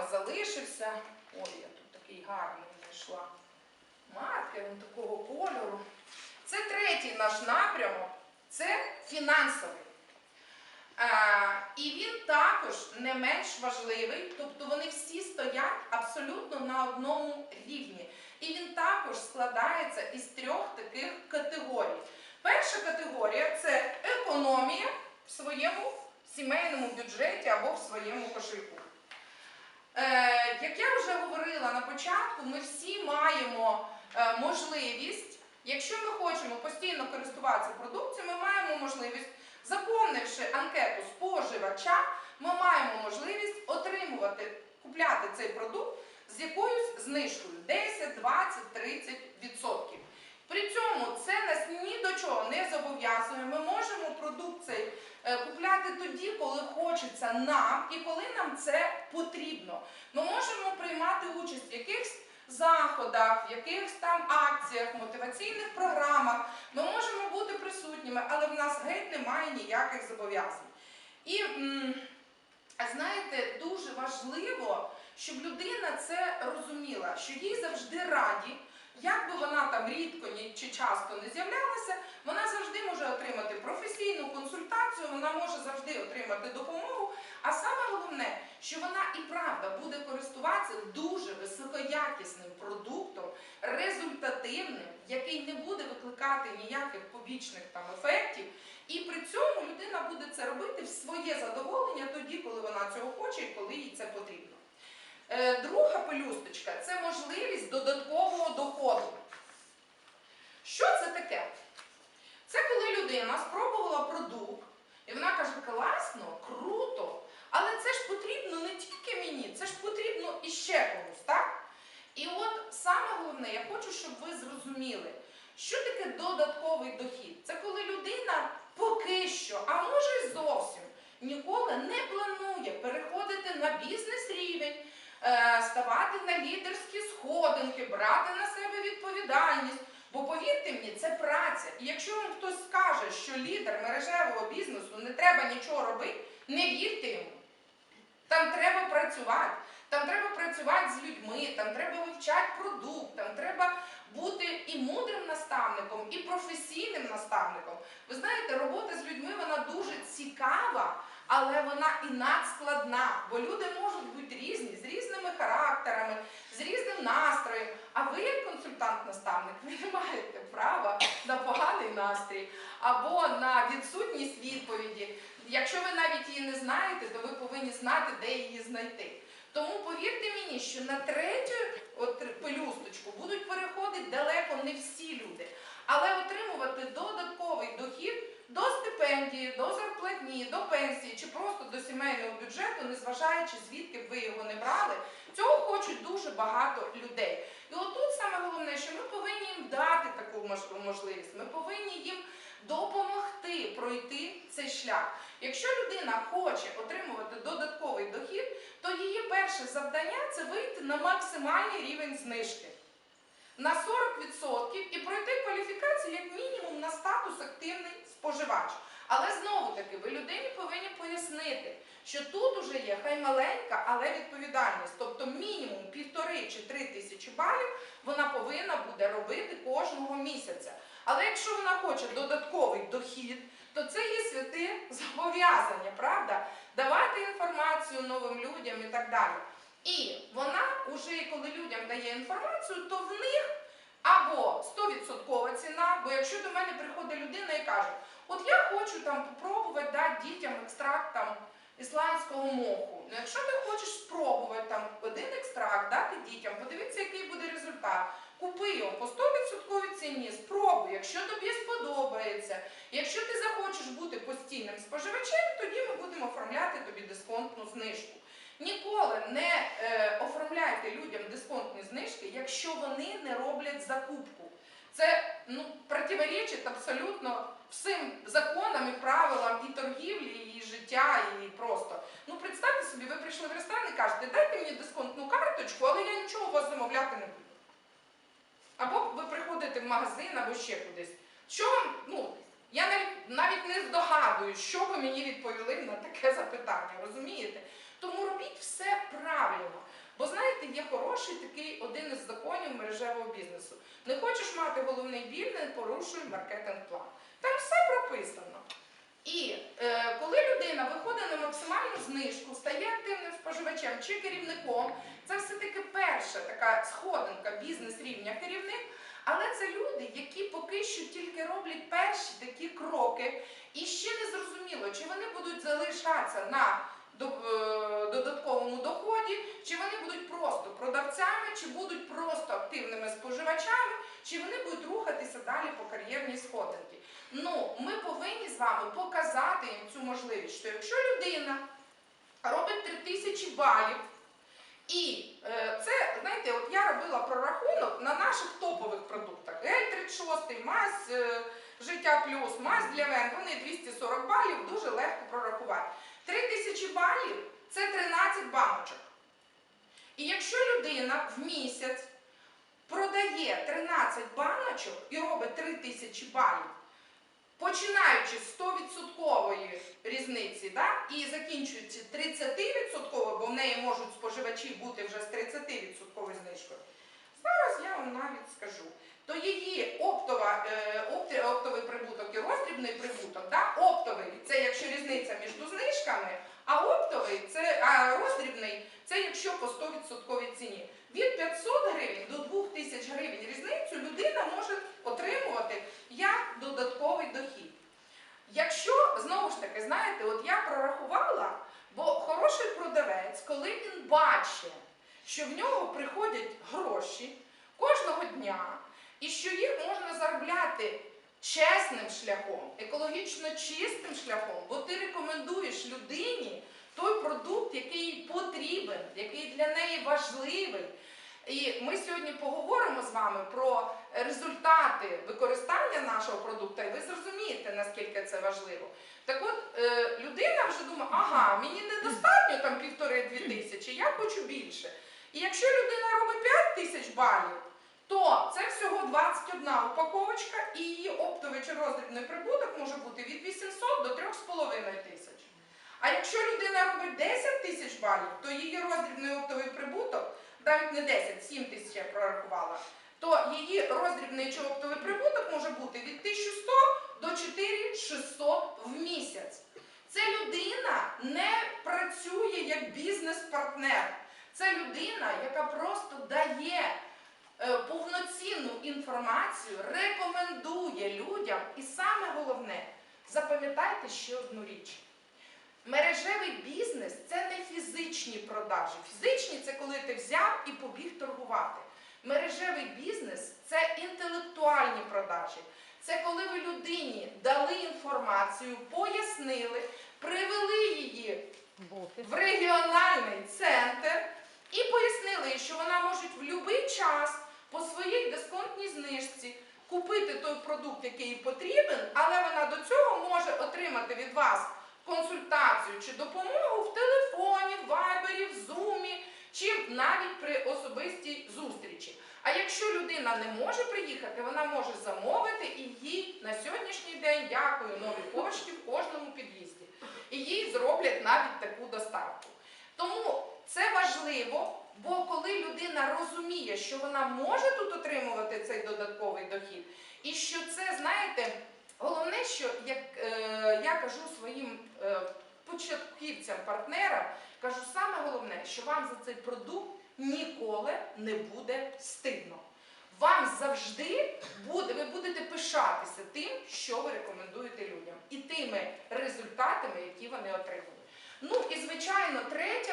вами залишився. Ой, я тут такий гарний знайшла маркер такого кольору. Це третій наш напрямок, це фінансовий. Е, і він також не менш важливий, тобто вони всі стоять абсолютно на одному рівні. І він також складається із трьох таких категорій. Перша категорія це економія в своєму сімейному бюджеті або в своєму кошельку. Е, як я вже говорила на початку, ми всі маємо е, можливість, якщо ми хочемо постійно користуватися продукцією, ми маємо можливість, заповнивши анкету споживача, ми маємо можливість отримувати, купляти цей продукт з якоюсь знижкою 10, 20, 30 відсотків. При цьому це нас ні до чого не зобов'язує. Ми можемо продукт цей е, купляти тоді, коли хочеться нам і коли нам це потрібно. Ми можемо приймати участь в якихось заходах, в якихось там акціях, мотиваційних програмах. Ми можемо бути присутніми, але в нас геть немає ніяких зобов'язань. І знаєте, дуже важливо, щоб людина це розуміла, що їй завжди раді. Як би вона там рідко чи часто не з'являлася, вона завжди може отримати професійну консультацію, вона може завжди отримати допомогу. А саме головне, що вона і правда буде користуватися дуже високоякісним продуктом, результативним, який не буде викликати ніяких побічних там ефектів. І при цьому людина буде це робити в своє задоволення тоді, коли вона цього хоче і коли їй це потрібно. Е, Друга пелюсточка це можливість додаткового доходу. Що це таке? Це коли людина спробувала продукт, і вона каже, класно, круто, але це ж потрібно не тільки мені, це ж потрібно і ще комусь, так? І от саме головне, я хочу, щоб ви зрозуміли, що таке додатковий дохід. Це коли людина поки що, а може й зовсім ніколи не планує переходити на бізнес-рівень, е, ставати на лідерські сходинки, брати на себе відповідальність. Бо повірте мені, це праця. І якщо вам хтось скаже, що лідер мережевого бізнесу не треба нічого робити, не вірте йому. Там треба працювати, там треба працювати з людьми, там треба вивчати продукт, там треба бути і мудрим наставником, і професійним наставником. Ви знаєте, робота з людьми вона дуже цікава, але вона і надскладна, бо люди можуть бути різні, різними характерами, з різним настроєм. А ви, як консультант-наставник, не маєте права на поганий настрій або на відсутність відповіді. Якщо ви навіть її не знаєте, то ви повинні знати, де її знайти. Тому повірте мені, що на третю от, пелюсточку будуть переходити далеко не всі люди, але отримувати додатковий дохід до стипендії, до зарплатні, до пенсії чи просто до сімейного бюджету, незважаючи звідки б ви його не брали, цього хочуть дуже багато людей. І отут саме головне, що ми повинні їм дати таку можливість. Ми повинні їм допомогти пройти цей шлях. Якщо людина хоче отримувати додатковий дохід, то її перше завдання це вийти на максимальний рівень знижки. На 40% і пройти кваліфікацію як мінімум на статус активний споживач. Але знову таки, ви людині повинні пояснити, що тут уже є хай маленька, але відповідальність. Тобто мінімум півтори чи три тисячі балів вона повинна буде робити кожного місяця. Але якщо вона хоче додатковий дохід, то це є святе зобов'язання, правда? Давати інформацію новим людям і так далі. І вона вже, коли людям дає інформацію, то в них або 100% ціна, бо якщо до мене приходить людина і каже, от я хочу там попробувати дати дітям екстракт там ісландського моху. Ну, якщо ти хочеш спробувати там один екстракт дати дітям, подивитися, який буде результат. Купи його по 100% ціні, спробуй, якщо тобі сподобається. Якщо ти захочеш бути постійним споживачем, тоді ми будемо оформляти тобі дисконтну знижку. Ніколи не е, оформляйте людям дисконтні знижки, якщо вони не роблять закупку. Це ну, противоречить абсолютно всім законам і правилам і торгівлі, і життя, і просто. Ну, представте собі, ви прийшли в ресторан і кажете, дайте мені дисконтну карточку, але я нічого у вас замовляти не буду. Або ви приходите в магазин, або ще кудись. Що вам, ну, я навіть, навіть не здогадуюсь, що ви мені відповіли на таке запитання, розумієте? Тому робіть все правильно. Є хороший такий один із законів мережевого бізнесу. Не хочеш мати головний біль, не порушуй маркетинг-план. Там все прописано. І е, коли людина виходить на максимальну знижку, стає активним споживачем чи керівником, це все-таки перша така сходинка бізнес-рівня керівник. Але це люди, які поки що тільки роблять перші такі кроки, і ще не зрозуміло, чи вони будуть залишатися на до- е, чи вони будуть просто продавцями, чи будуть просто активними споживачами, чи вони будуть рухатися далі по кар'єрній сходинці. Ну, ми повинні з вами показати їм цю можливість, що якщо людина робить 3000 балів, і е, це, знаєте, от я робила прорахунок на наших топових продуктах. Гель-36, мазь е, Життя Плюс, мазь для вен, вони 240 балів, дуже легко прорахувати. 3000 балів це 13 баночок. І якщо людина в місяць продає 13 баночок і робить 3000 балів, починаючи з 100% різниці, да, і закінчуючи 30%, бо в неї можуть споживачі бути вже з 30% знижкою. Зараз я вам навіть скажу. То її оптова, е, опти- оптовий прибуток і роздрібний прибуток, да, оптовий це якщо різниця між знижками, а оптовий це а роздрібний це якщо по 100% ціні. Від 500 гривень до 2000 гривень різницю людина може отримувати як додатковий дохід. Якщо, знову ж таки, знаєте, от я бо хороший продавець, коли він бачить, що в нього приходять гроші кожного дня, і що їх можна заробляти чесним шляхом, екологічно чистим шляхом, бо ти рекомендуєш людині той продукт, який їй потрібен, який для неї важливий. І ми сьогодні поговоримо з вами про результати використання нашого продукту, і ви зрозумієте, наскільки це важливо. Так от, е, людина вже думає, ага, мені недостатньо там півтори-дві тисячі, я хочу більше. І якщо людина робить 5 тисяч балів, то це всього 21 упаковочка, і її оптовий чи роздрібний прибуток може бути від 800 до 3,5 тисяч. А якщо людина робить 10 тисяч балів, то її роздрібний оптовий прибуток, навіть не 10, 7 тисяч я прорахувала, то її роздрібний чи оптовий прибуток може бути від 1100 до 4600 в місяць. Це людина не працює як бізнес-партнер. Це людина, яка просто дає е, повноцінну інформацію, рекомендує людям. І саме головне, запам'ятайте ще одну річ. Мережевий бізнес це не фізичні продажі. Фізичні це коли ти взяв і побіг торгувати. Мережевий бізнес це інтелектуальні продажі. Це коли ви людині дали інформацію, пояснили, привели її в регіональний центр і пояснили, що вона може в будь-який час по своїй дисконтній знижці купити той продукт, який їй потрібен, але вона до цього може отримати від вас консультацію чи допомогу в телефоні, в вайбері, в зумі, чи навіть при особистій зустрічі. А якщо людина не може приїхати, вона може замовити і їй на сьогоднішній день дякую новій пошті в кожному під'їзді. І їй зроблять навіть таку доставку. Тому це важливо, бо коли людина розуміє, що вона може тут отримувати цей додатковий дохід, і що це, знаєте, головне, що як е, я кажу своїм е, початківцям, партнерам, кажу, саме головне, що вам за цей продукт ніколи не буде стидно. Вам завжди буде, ви будете пишатися тим, що ви рекомендуєте людям, і тими результатами, які вони отримують. Ну і звичайно, третя